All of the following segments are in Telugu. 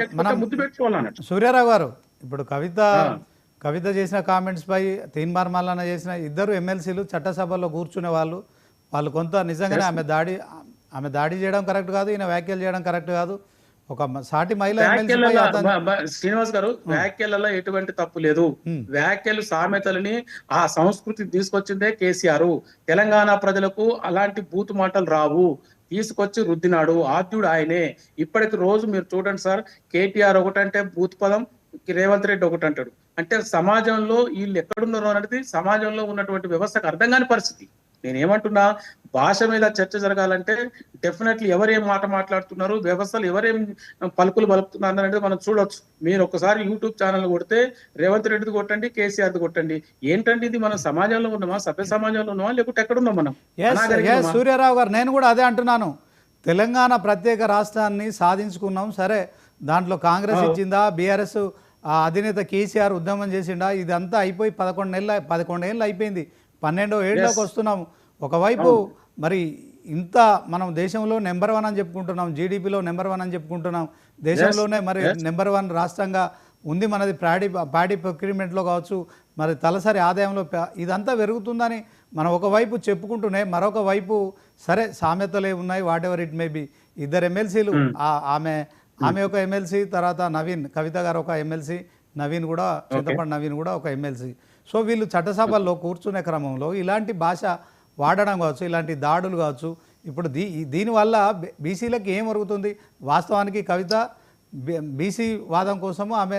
లేకపోతే ముద్దు పెట్టుకోవాలన్నట్టు. సూర్యారావు గారు ఇప్పుడు కవిత. కవిత చేసిన కామెంట్స్ పై తీన్మార్ మల్లన్న చేసిన ఇద్దరు ఎమ్మెల్సీలు చట్టసభలో కూర్చునే వాళ్ళు వాళ్ళు కొంత నిజంగానే ఆమె దాడి ఆమె దాడి చేయడం కరెక్ట్ కాదు ఈయన వ్యాఖ్యలు చేయడం కరెక్ట్ కాదు. ఒక సాటి మహిళ శ్రీనివాస్ గారు వ్యాఖ్యలలో ఎటువంటి తప్పు లేదు. వ్యాఖ్యలు సామెతలని ఆ సంస్కృతి తీసుకొచ్చిందే కేసీఆర్. తెలంగాణ ప్రజలకు అలాంటి బూతు మాటలు రావు. తీసుకొచ్చి రుద్దినాడు. ఆద్యుడు ఆయనే. ఇప్పటికి రోజు మీరు చూడండి సార్ కేటీఆర్ ఒకటంటే బూత్ పదం రేవంత్ రెడ్డి ఒకటి అంటాడు అంటే సమాజంలో వీళ్ళు ఎక్కడున్నారో అనేది సమాజంలో ఉన్నటువంటి వ్యవస్థకు అర్థం కాని పరిస్థితి. నేను ఏమంటున్నా భాష మీద చర్చ జరగాలంటే డెఫినెట్లీ ఎవరేం మాట మాట్లాడుతున్నారు వ్యవస్థలు ఎవరేం పలుకులు పలుకుతున్నారు అనేది మనం చూడొచ్చు. మీరు ఒకసారి యూట్యూబ్ ఛానల్ కొడితే రేవంత్ రెడ్డిది కొట్టండి కేసీఆర్ది కొట్టండి. ఏంటండి ఇది? మనం సమాజంలో ఉన్నామా? సభ్య సమాజంలో ఉన్నామా? లేకుంటే మనం? ఎస్ అనాగరికమా? ఎస్ సూర్యారావు గారు నేను కూడా అదే అంటున్నాను. తెలంగాణ ప్రత్యేక రాష్ట్రాన్ని సాధించుకున్నాం సరే. దాంట్లో కాంగ్రెస్ ఇచ్చిందా? బీఆర్ఎస్ అధినేత కేసీఆర్ ఉద్యమం చేసిండా? ఇదంతా అయిపోయి పదకొండు నెలలు పదకొండు ఏళ్ళు అయిపోయింది. పన్నెండో ఏళ్ళలోకి వస్తున్నాము ఒకవైపు మరి ఇంత మనం దేశంలో నెంబర్ వన్ అని చెప్పుకుంటున్నాం జీడిపిలో నెంబర్ వన్ అని చెప్పుకుంటున్నాం. దేశంలోనే మరి నెంబర్ వన్ రాష్ట్రంగా ఉంది మనది ప్యాడీ ప్యాడీ ప్రొక్యూర్మెంట్లో కావచ్చు మరి తలసరి ఆదాయంలో ఇదంతా పెరుగుతుందని మనం ఒకవైపు చెప్పుకుంటూనే మరొక వైపు సరే సామెతలే ఉన్నాయి whatever it may be ఇద్దరు ఎమ్మెల్సీలు ఆమె ఆమె ఒక ఎమ్మెల్సీ తర్వాత నవీన్ కవిత గారు ఒక ఎమ్మెల్సీ నవీన్ కూడా చింతపండు నవీన్ కూడా ఒక ఎమ్మెల్సీ. సో వీళ్ళు చట్టసభల్లో కూర్చునే క్రమంలో ఇలాంటి భాష వాడడం కావచ్చు ఇలాంటి దాడులు కావచ్చు ఇప్పుడు దీ దీనివల్ల బీసీలకు ఏం జరుగుతుంది వాస్తవానికి కవిత బీసీ వాదం కోసము ఆమె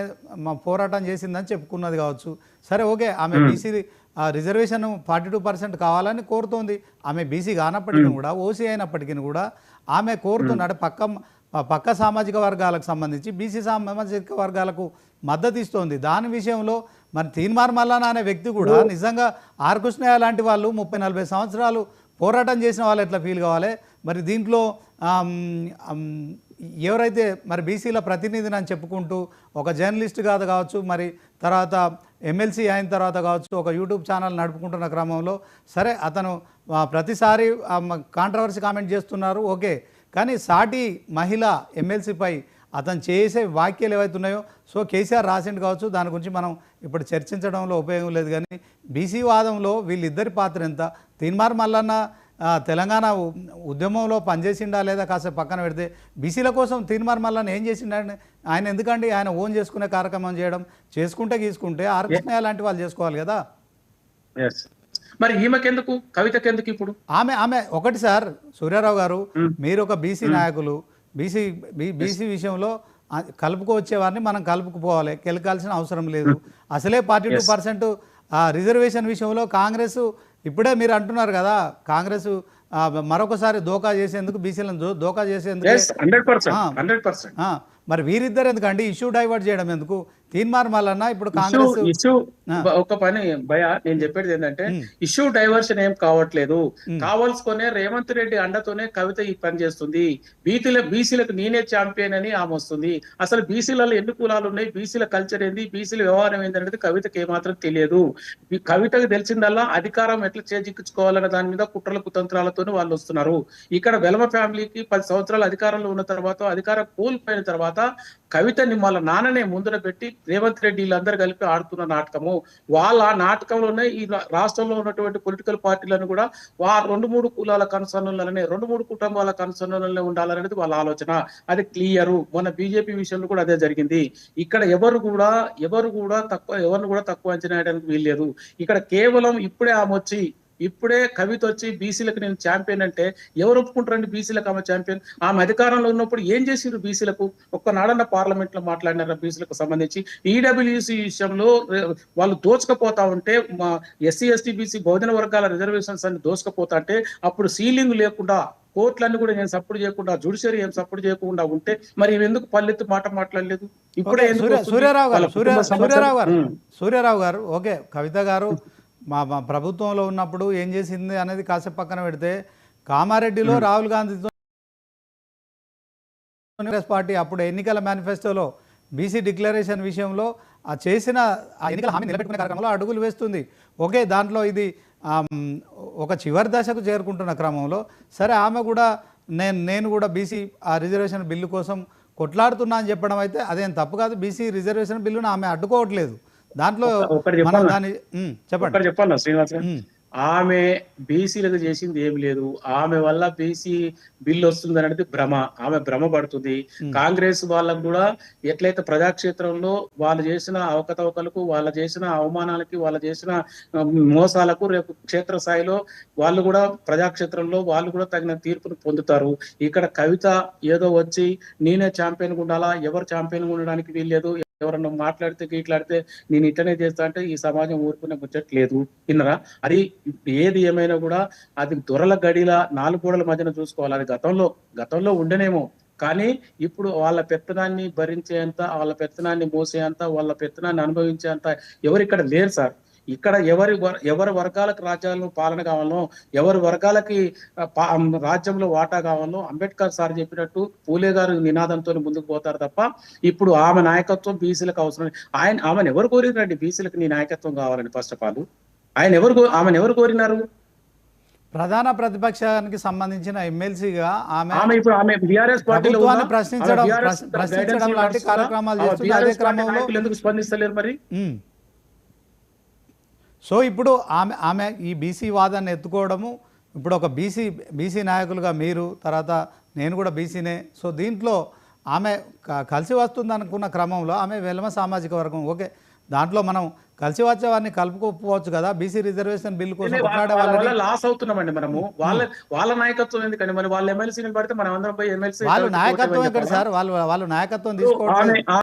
పోరాటం చేసిందని చెప్పుకున్నది కావచ్చు. సరే ఓకే ఆమె BC reservation forty two percent కావాలని కోరుతోంది. ఆమె బీసీ కానప్పటికీ కూడా ఓసీ అయినప్పటికీ కూడా ఆమె కోరుతున్నాడు పక్క పక్క సామాజిక వర్గాలకు సంబంధించి బీసీ సామాజిక వర్గాలకు మద్దతు ఇస్తోంది. దాని విషయంలో మరి తీన్మార్ మల్లానా అనే వ్యక్తి కూడా నిజంగా ఆర్ కృష్ణయ్య లాంటి వాళ్ళు ముప్పై నలభై సంవత్సరాలు పోరాటం చేసిన వాళ్ళు ఎట్లా ఫీల్ కావాలి? మరి దీంట్లో ఎవరైతే మరి బీసీల ప్రతినిధిని అని చెప్పుకుంటూ ఒక జర్నలిస్ట్ కాదు కావచ్చు మరి తర్వాత ఎమ్మెల్సీ అయిన తర్వాత కావచ్చు ఒక యూట్యూబ్ ఛానల్ నడుపుకుంటున్న క్రమంలో సరే అతను ప్రతిసారి కాంట్రవర్సీ కామెంట్ చేస్తున్నారు ఓకే. కానీ సాటి మహిళ ఎమ్మెల్సీపై అతను చేసే వాక్యాలు ఏవైతే ఉన్నాయో సో కేసీఆర్ రాసిండు కావచ్చు దాని గురించి మనం ఇప్పుడు చర్చించడంలో ఉపయోగం లేదు కానీ బీసీ వాదంలో వీళ్ళిద్దరి పాత్ర ఎంత? తీన్మార్ మల్లన్న తెలంగాణ ఉద్యమంలో పనిచేసిండా లేదా కాసేపు పక్కన పెడితే బీసీల కోసం తీన్మార్ మల్లన్న ఏం చేసిండని ఆయన ఎందుకండి ఆయన ఓన్ చేసుకునే కార్యక్రమం చేయడం? చేసుకుంటే గీసుకుంటే ఆర్కృష్ణయ్య లాంటి వాళ్ళు చేసుకోవాలి కదా. మరి ఈమెకెందుకు? కవితకెందుకు ఇప్పుడు ఆమె ఆమె ఒకటి సార్ సూర్యారావు గారు మీరు ఒక బీసీ నాయకులు బీసీ బీసీ విషయంలో ఆ, కలుపుకోవచ్చే వారిని మనం కలుపుకుపోవాలి. కెలకాల్సిన అవసరం లేదు. అసలే ఫార్టీ టూ పర్సెంట్ రిజర్వేషన్ విషయంలో కాంగ్రెస్ ఇప్పుడే మీరు అంటున్నారు కదా కాంగ్రెస్ మరొకసారి దోకా చేసేందుకు బీసీలను దోకా చేసేందుకు మరి వీరిద్దరు ఎందుకండి? ఇష్యూ డైవర్ట్ చేయడం ఎందుకు? మల్లన్న ఇప్పుడు కాంగ్రెస్ ఇష్యూ ఒక పని భయ నేను చెప్పేది ఏంటంటే ఇష్యూ డైవర్షన్ ఏం కావట్లేదు. కావాల్సుకునే రేవంత్ రెడ్డి అండతోనే కవిత ఈ పని చేస్తుంది. బీసీల బీసీలకు నేనే ఛాంపియన్ అని ఆమె వస్తుంది. అసలు బీసీలలో ఎన్ని కులాలు ఉన్నాయి? బీసీల కల్చర్ ఏంది? బీసీల వ్యవహారం ఏంది అనేది కవితకి ఏమాత్రం తెలియదు. కవితకు తెలిసిందల్లా అధికారం ఎట్లా చేజిక్కించుకోవాలనే దాని మీద కుట్రల కుతంత్రాలతో వాళ్ళు వస్తున్నారు. ఇక్కడ వెలమ ఫ్యామిలీకి పది సంవత్సరాలు అధికారంలో ఉన్న తర్వాత అధికారం కోల్పోయిన తర్వాత కవితని వాళ్ళ నాన్ననే ముందర పెట్టి రేవంత్ రెడ్డి వీళ్ళందరూ కలిపి ఆడుతున్న నాటకము. వాళ్ళ ఆ నాటకంలోనే ఈ రాష్ట్రంలో ఉన్నటువంటి పొలిటికల్ పార్టీలను కూడా వా రెండు మూడు కులాల కన్సర్నులనే రెండు మూడు కుటుంబాల కన్సర్నులనే ఉండాలనేది వాళ్ళ ఆలోచన. అది క్లియర్. మన బీజేపీ విషయంలో కూడా అదే జరిగింది. ఇక్కడ ఎవరు కూడా ఎవరు కూడా తక్కువ ఎవరిని కూడా తక్కువ అంచనా వేయడానికి వీల్లేదు. ఇక్కడ కేవలం ఇప్పుడే ఆమె వచ్చి ఇప్పుడే కవిత వచ్చి బీసీలకు నేను ఛాంపియన్ అంటే ఎవరు ఒప్పుకుంటారండి బీసీలకు ఆమె ఛాంపియన్ ఆమె అధికారంలో ఉన్నప్పుడు ఏం చేసిండ్రు బీసీలకు? ఒక్క నాడన్న పార్లమెంట్లో మాట్లాడినారు బీసీలకు సంబంధించి? ఈడబ్ల్యూసి విషయంలో రే- వాళ్ళు దోచుకపోతా ఉంటే మా ఎస్సీ ఎస్టీ బీసీ బహుజన వర్గాల రిజర్వేషన్స్ అన్ని దోచుకపోతా అంటే అప్పుడు సీలింగ్ లేకుండా కోర్టులన్నీ కూడా నేను సపోర్ట్ చేయకుండా జుడిషియరీ ఏం సపోర్ట్ చేయకుండా ఉంటే మరి ఎందుకు పల్లెత్తు మాట మాట్లాడలేదు? ఇప్పుడే? సూర్యారావు గారు సూర్యారావు గారు. సూర్యారావు గారు ఓకే కవిత గారు మా మా ప్రభుత్వంలో ఉన్నప్పుడు ఏం చేసింది అనేది కాసేపు పక్కన పెడితే కామారెడ్డిలో రాహుల్ గాంధీతో కాంగ్రెస్ పార్టీ అప్పుడు ఎన్నికల మేనిఫెస్టోలో బీసీ డిక్లరేషన్ విషయంలో ఆ చేసిన ఆ ఎన్నికల హామీ నిలబెట్టుకునే కార్యక్రమంలో అడుగులు వేస్తుంది. ఓకే దాంట్లో ఇది ఒక చివరి దశకు చేరుకుంటున్న క్రమంలో సరే ఆమె కూడా నేను నేను కూడా బీసీ ఆ రిజర్వేషన్ బిల్లు కోసం కొట్లాడుతున్నా అని చెప్పడం అయితే అదేం తప్పు కాదు. బీసీ రిజర్వేషన్ బిల్లును ఆమె అడ్డుకోవట్లేదు. దాంట్లో మనం చెప్పండి. చెప్పాలా శ్రీనివాస్ ఆమె బీసీలకు చేసింది ఏమి లేదు. ఆమె వల్ల బీసీ బిల్ వస్తుంది అనేది భ్రమ. ఆమె భ్రమ పడుతుంది. కాంగ్రెస్ వాళ్ళకు కూడా ఎట్లయితే ప్రజాక్షేత్రంలో వాళ్ళు చేసిన అవకతవకలకు వాళ్ళు చేసిన అవమానాలకి వాళ్ళు చేసిన మోసాలకు రేపు క్షేత్రస్థాయిలో వాళ్ళు కూడా ప్రజాక్షేత్రంలో వాళ్ళు కూడా తగిన తీర్పును పొందుతారు. ఇక్కడ కవిత ఏదో వచ్చి నేనే ఛాంపియన్ ఉండాలా? ఎవరు ఛాంపియన్ ఉండడానికి వీల్లేదు? ఎవరన్నా మాట్లాడితే గీట్లాడితే నేను ఇట్లనే చేస్తా అంటే ఈ సమాజం ఊరుకునే ముచ్చట్లేదు విన్నరా? అది ఏది ఏమైనా కూడా అది దొరల గడిల నాలుగు గోడల మధ్యన చూసుకోవాలి. అది గతంలో గతంలో ఉండనేమో. కానీ ఇప్పుడు వాళ్ళ పెత్తనాన్ని భరించేంత వాళ్ళ పెత్తనాన్ని మోసేంత వాళ్ళ పెత్తనాన్ని అనుభవించేంత ఎవరు ఇక్కడ లేరు సార్. ఇక్కడ ఎవరి వర్- ఎవరి వర్గాలకు రాజ్యాలను పాలన కావాలో ఎవరి వర్గాలకి రాజ్యంలో వాటా కావాలో అంబేద్కర్ సార్ చెప్పినట్టు పూలే గారు నినాదంతో ముందుకు పోతారు తప్ప ఇప్పుడు ఆమె నాయకత్వం బీసీలకు అవసరం. ఆయన ఆమెను ఎవరు కోరినారండి బీసీలకు నీ నాయకత్వం కావాలని ఫస్ట్ ఆఫ్ ఆల్ ఆయన ఎవరు ఆమెను ఎవరు కోరినారు ప్రధాన ప్రతిపక్షానికి సంబంధించిన ఎమ్మెల్సీగా ఆమె ఆమె ఇప్పుడు ఆమె బీఆర్ఎస్ పార్టీలో? ప్రశ్నించడం- ప్రశ్నించడం లాంటి? కార్యక్రమాలు అదే క్రమంలో- నాయకులు ఎందుకు స్పందిస్తలేరు మరి. సో ఇప్పుడు ఆమె ఆమె ఈ బీసీ వాదాన్ని ఎత్తుకోవడము ఇప్పుడు ఒక బీసీ బీసీ నాయకులుగా మీరు తర్వాత నేను కూడా బీసీనే. సో దీంట్లో ఆమె కలిసి వస్తుంది అనుకున్న క్రమంలో ఆమె వెలమ సామాజిక వర్గం. ఓకే దాంట్లో మనం కలిసి వచ్చే వారిని కలుపుకోకపోవచ్చు కదా బీసీ రిజర్వేషన్ బిల్ కోసం లాస్ అవుతున్నామండి మనము. వాళ్ళ వాళ్ళ నాయకత్వం ఎందుకండి? మరి వాళ్ళ ఎమ్మెల్సీని పడితే మనం అందరం పోయి ఎమ్మెల్సీ వాళ్ళు నాయకత్వం ఎక్కడ సార్? వాళ్ళు వాళ్ళు నాయకత్వం ఆమె